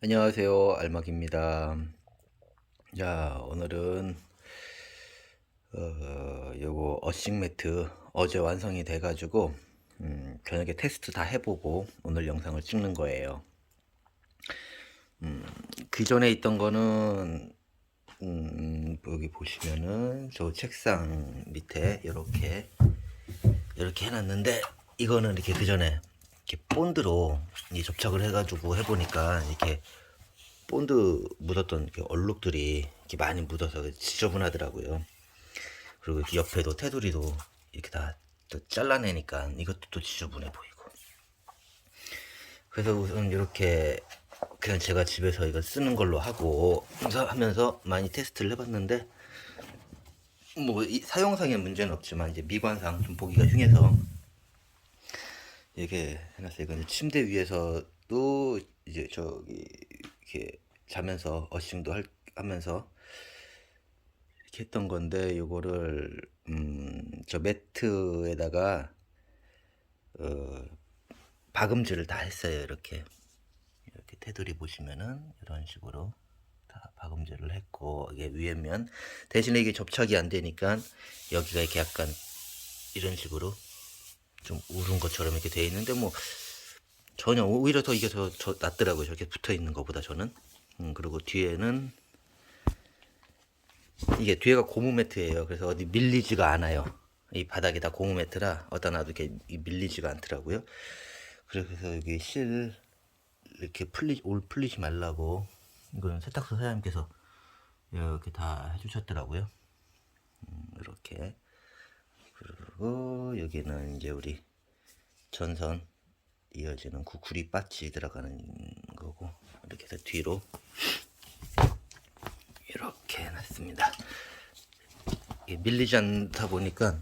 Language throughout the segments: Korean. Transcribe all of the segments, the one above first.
안녕하세요. 알막입니다. 자, 오늘은 어, 요거 어싱 매트 어제 완성이 돼 가지고 음, 저녁에 테스트 다 해보고 오늘 영상을 찍는 거예요. 음, 그 전에 있던 거는 음, 여기 보시면은 저 책상 밑에 이렇게 이렇게 해놨는데 이거는 이렇게 그 전에 이렇게 본드로 이 접착을 해가지고 해보니까 이렇게 본드 묻었던 이렇게 얼룩들이 이렇게 많이 묻어서 지저분하더라고요. 그리고 옆에도 테두리도 이렇게 다 또 잘라내니까 이것도 또 지저분해 보이고. 그래서 우선 이렇게 그냥 제가 집에서 이거 쓰는 걸로 하고 하면서 많이 테스트를 해봤는데 뭐이 사용상의 문제는 없지만 이제 미관상 좀 보기가 흉해서 이게 해놨어요. 이건 침대 위에서도 이제 저기 이렇게 자면서 어싱도 할, 하면서 이렇게 했던 건데 요거를 음 저 매트에다가 어 박음질을 다 했어요. 이렇게 이렇게 테두리 보시면은 이런 식으로 다 박음질을 했고 이게 위에 면 대신에 이게 접착이 안 되니까 여기가 이렇게 약간 이런 식으로 좀 우른 것처럼 이렇게 돼 있는데 뭐 전혀 오히려 더 이게 더, 더 낫더라고요. 저렇게 붙어 있는 것보다 저는. 음, 그리고 뒤에는 이게 뒤에가 고무 매트예요. 그래서 어디 밀리지가 않아요. 이 바닥이 다 고무 매트라 어디다 놔도 이렇게 밀리지가 않더라고요. 그래서 여기 실 이렇게 풀리 올 풀리지 말라고 이거는 세탁소 사장님께서 이렇게 다 해주셨더라고요. 음, 이렇게 그리고 여기는 이제 우리 전선 이어지는 구구리 빠치 들어가는 거고 이렇게 해서 뒤로 이렇게 해놨습니다. 밀리지 않다 보니까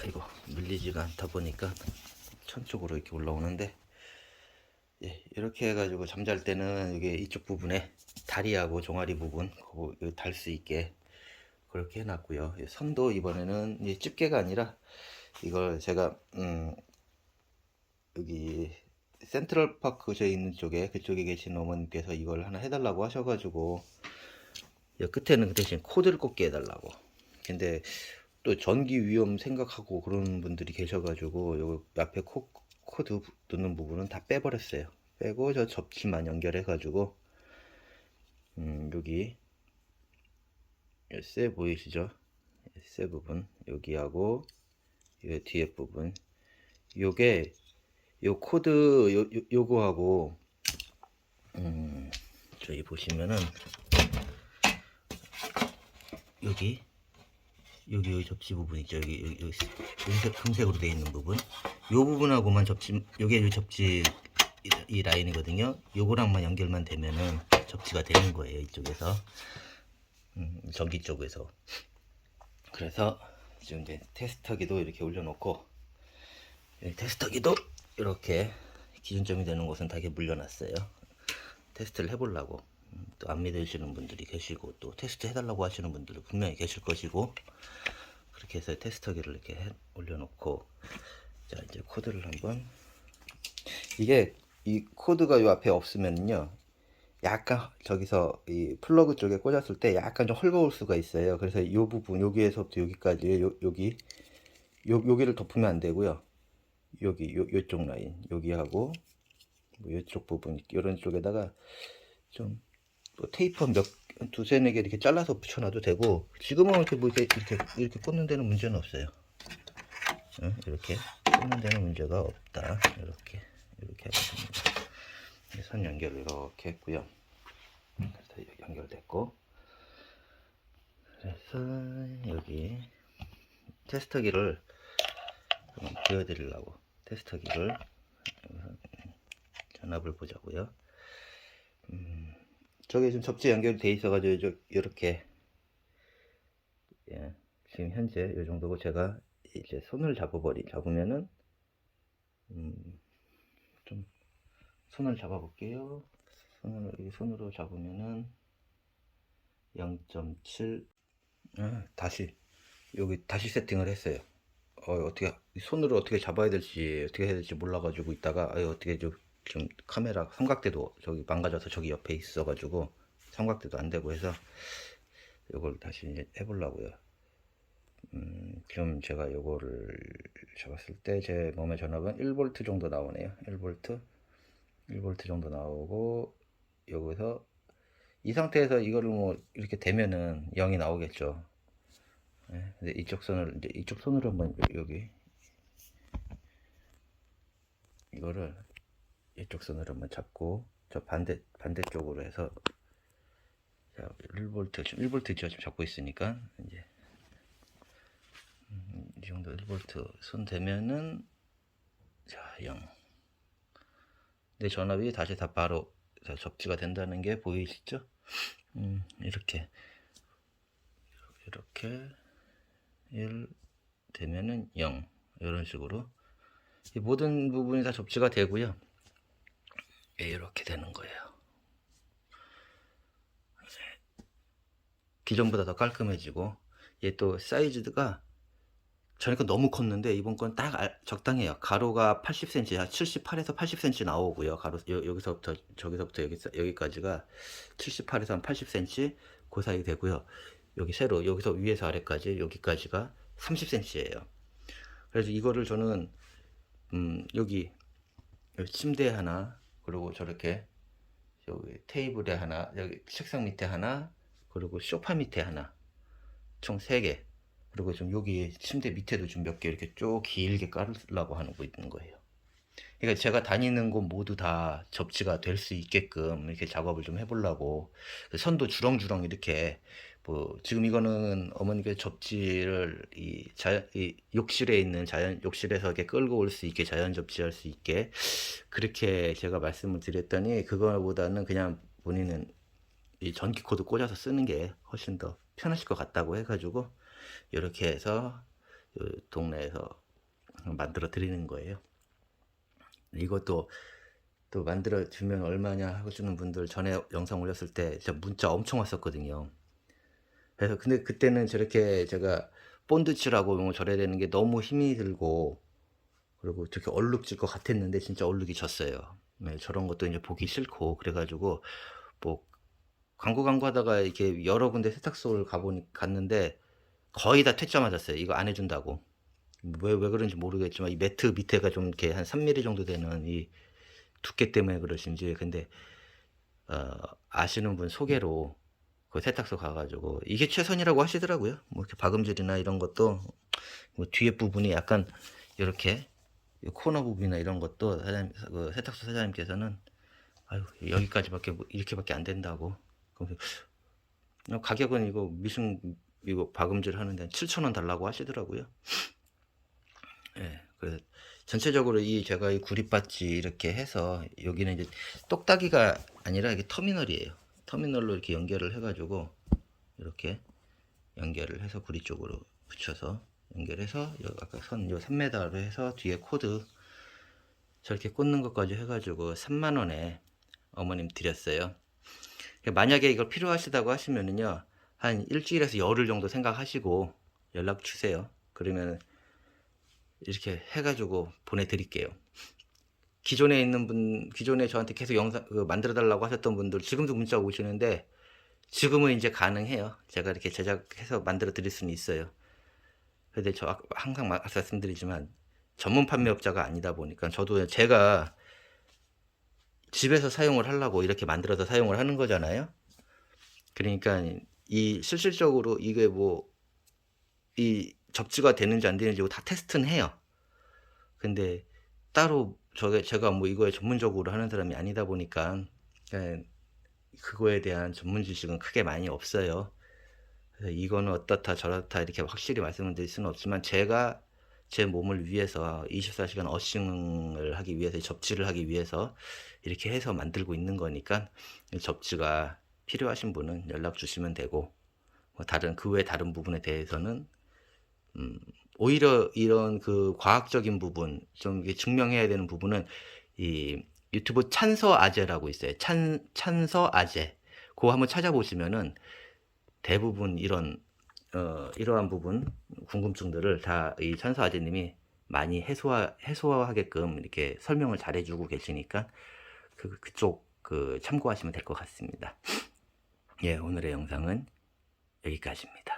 아이고 밀리지가 않다 보니까 천 쪽으로 이렇게 올라오는데 예, 이렇게 해가지고 잠잘 때는 이게 이쪽 부분에 다리하고 종아리 부분 달 수 있게 그렇게 해놨고요. 이 선도 이번에는 이제 집게가 아니라 이걸 제가 음 여기 센트럴 파크 저 있는 쪽에 그쪽에 계신 어머님께서 이걸 하나 해달라고 하셔가지고 이 끝에는 그 대신 코드를 꽂게 해달라고. 근데 또 전기 위험 생각하고 그런 분들이 계셔가지고 요 앞에 코, 코드 넣는 부분은 다 빼버렸어요. 빼고 저 접지만 연결해가지고 음 여기 쇠 보이시죠? 쇠 부분 여기하고 이 뒤에 부분. 요게 요 코드 요, 요 요거하고 음 저기 보시면은 여기 여기 여기 접지 부분 있죠? 여기 여기, 여기 금색, 금색으로 되어 있는 부분. 요 부분하고만 접지 요게 요 이, 이 라인이거든요. 요거랑만 연결만 되면은 접지가 되는 거예요 이쪽에서 음, 전기 쪽에서. 그래서 지금 이제 테스터기도 이렇게 올려놓고 이 테스터기도 이렇게 기준점이 되는 곳은 다 이렇게 물려놨어요. 테스트를 해보려고. 음, 또안 믿으시는 분들이 계시고 또 테스트 해달라고 하시는 분들도 분명히 계실 것이고 그렇게 해서 테스터기를 이렇게 해, 올려놓고 자 이제 코드를 한번. 이게 이 코드가 요 앞에 없으면요 약간 저기서 이 플러그 쪽에 꽂았을 때 약간 좀 헐거울 수가 있어요. 그래서 이 부분 여기에서부터 여기까지 요, 여기 요, 여기를 덮으면 안 되고요. 여기 요, 요쪽 라인 여기하고 뭐 이쪽 부분 이런 쪽에다가 좀 뭐 테이프 몇 두세 네 개 이렇게 잘라서 붙여놔도 되고 지금은 이렇게 뭐 이렇게 이렇게, 이렇게 꽂는 데는 문제는 없어요. 응? 이렇게 꽂는 데는 문제가 없다. 이렇게 이렇게 하겠습니다. 선 연결을 이렇게 했고요. 그래서 연결됐고 그래서 여기 테스터기를 보여드리려고 테스터기를 전압을 보자고요. 음, 저게 지금 접지 연결이 돼 있어가지고 이렇게 예, 지금 현재 이 정도고 제가 이제 손을 잡아버리 잡으면은 음, 좀 손을 잡아 볼게요. 손을 이 손으로 잡으면은 0.7 아, 다시 여기 다시 세팅을 했어요. 어, 어떻게 손으로 어떻게 잡아야 될지 어떻게 해야 될지 몰라 가지고 있다가 아, 어떻게 좀좀 카메라 삼각대도 저기 망가져서 저기 옆에 있어 가지고 삼각대도 안 되고 해서 이걸 다시 해보려고요. 음, 지금 제가 요거를 잡았을 때 제 몸의 전압은 1V 정도 나오네요. 1V, 1V 정도 나오고 여기서 이 상태에서 이거를 뭐 이렇게 대면은 0이 나오겠죠. 네, 근데 이쪽 손을 이제 이쪽 손으로 한번 여기 이거를 이쪽 손으로 한번 잡고 저 반대 반대쪽으로 해서 자 1V 지금 1V 지금 잡고 있으니까 이제 음, 이 정도 1V 손 대면은 자 0. 내 전압이 다시 다 바로 자, 접지가 된다는 게 보이시죠? 음, 이렇게 이렇게 1 되면은 0 이런 식으로 이 모든 부분이 다 접지가 되고요. 예, 이렇게 되는 거예요. 기존보다 더 깔끔해지고 얘 또 사이즈가 전에 건 너무 컸는데 이번 건 딱 적당해요. 가로가 80cm, 78에서 80cm 나오고요. 가로 여, 여기서부터 저기서부터 여기 여기까지가 78에서 한 80cm 그 사이 되고요. 여기 세로 여기서 위에서 아래까지 여기까지가 30cm예요. 그래서 이거를 저는 음, 여기 여기 침대 하나 그리고 저렇게 여기 테이블에 하나 여기 책상 밑에 하나 그리고 소파 밑에 하나 총 3개 그리고 좀 여기 침대 밑에도 좀 몇 개 이렇게 쭉 길게 깔으려고 하는 거 있는 거예요. 그러니까 제가 다니는 곳 모두 다 접지가 될 수 있게끔 이렇게 작업을 좀 해보려고 선도 주렁주렁 이렇게 뭐 지금 이거는 어머니가 접지를 이 자연 이 욕실에 있는 자연 욕실에서 이렇게 끌고 올 수 있게 자연 접지할 수 있게 그렇게 제가 말씀을 드렸더니 그거보다는 그냥 본인은 이 전기 코드 꽂아서 쓰는 게 훨씬 더 편하실 것 같다고 해가지고 이렇게 해서 요 동네에서 만들어 드리는 거예요. 이것도 또 만들어 주면 얼마냐 하고 주는 분들 전에 영상 올렸을 때 진짜 문자 엄청 왔었거든요. 그래서 근데 그때는 저렇게 제가 본드 칠하고 뭐 저래야 되는 게 너무 힘이 들고 그리고 저렇게 얼룩질 것 같았는데 진짜 얼룩이 졌어요. 네, 저런 것도 이제 보기 싫고 그래가지고 뭐 광고 광고 하다가 이렇게 여러 군데 세탁소를 가보니 갔는데 거의 다 퇴짜 맞았어요. 이거 안 해준다고. 왜, 왜 그런지 모르겠지만 이 매트 밑에가 좀 이렇게 한 3mm 정도 되는 이 두께 때문에 그러신지 근데 어, 아시는 분 소개로 그 세탁소 가가지고 이게 최선이라고 하시더라고요. 뭐 이렇게 박음질이나 이런 것도 뭐 뒤에 부분이 약간 이렇게 이 코너 부분이나 이런 것도 사장님, 그 세탁소 사장님께서는 아유 여기까지밖에 뭐 이렇게밖에 안 된다고. 그래서 가격은 이거 미승 이거 박음질 하는데 7천 원 달라고 하시더라고요. 예, 그래서 전체적으로 이 제가 이 구릿받지 이렇게 해서 여기는 이제 똑딱이가 아니라 이게 터미널이에요. 터미널로 이렇게 연결을 해가지고 이렇게 연결을 해서 구리 쪽으로 붙여서 연결해서 요 아까 선 요 3m로 해서 뒤에 코드 저렇게 꽂는 것까지 해가지고 3만 원에 어머님 드렸어요. 만약에 이걸 필요하시다고 하시면은요 한 일주일에서 열흘 정도 생각하시고 연락 주세요. 그러면 이렇게 해가지고 보내드릴게요. 기존에 있는 분, 기존에 저한테 계속 영상 그 만들어 달라고 하셨던 분들 지금도 문자 오시는데 지금은 이제 가능해요. 제가 이렇게 제작해서 만들어 드릴 수는 있어요. 근데 저 아- 항상 마- 말씀드리지만 전문 판매업자가 아니다 보니까 저도 제가 집에서 사용을 하려고 이렇게 만들어서 사용을 하는 거잖아요. 그러니까 이 실질적으로 이게 뭐 이 접지가 되는지 안 되는지 다 테스트는 해요. 근데 따로 저게 제가 뭐 이거에 전문적으로 하는 사람이 아니다 보니까 그냥 그거에 대한 전문 지식은 크게 많이 없어요. 이거는 어떻다 저렇다 이렇게 확실히 말씀을 드릴 수는 없지만 제가 제 몸을 위해서 24시간 어싱을 하기 위해서 접지를 하기 위해서 이렇게 해서 만들고 있는 거니까 접지가 필요하신 분은 연락 주시면 되고 뭐 다른 그 외 다른 부분에 대해서는 음, 오히려 이런 그 과학적인 부분 좀 증명해야 되는 부분은 이 유튜브 찬서 아재라고 있어요. 찬 찬서 아재. 그거 한번 찾아보시면은 대부분 이런 어 이러한 부분 궁금증들을 다 이 찬서 아재님이 많이 해소하 해소하게끔 이렇게 설명을 잘해주고 계시니까 그 그쪽 그 참고하시면 될 것 같습니다. 예, 오늘의 영상은 여기까지입니다.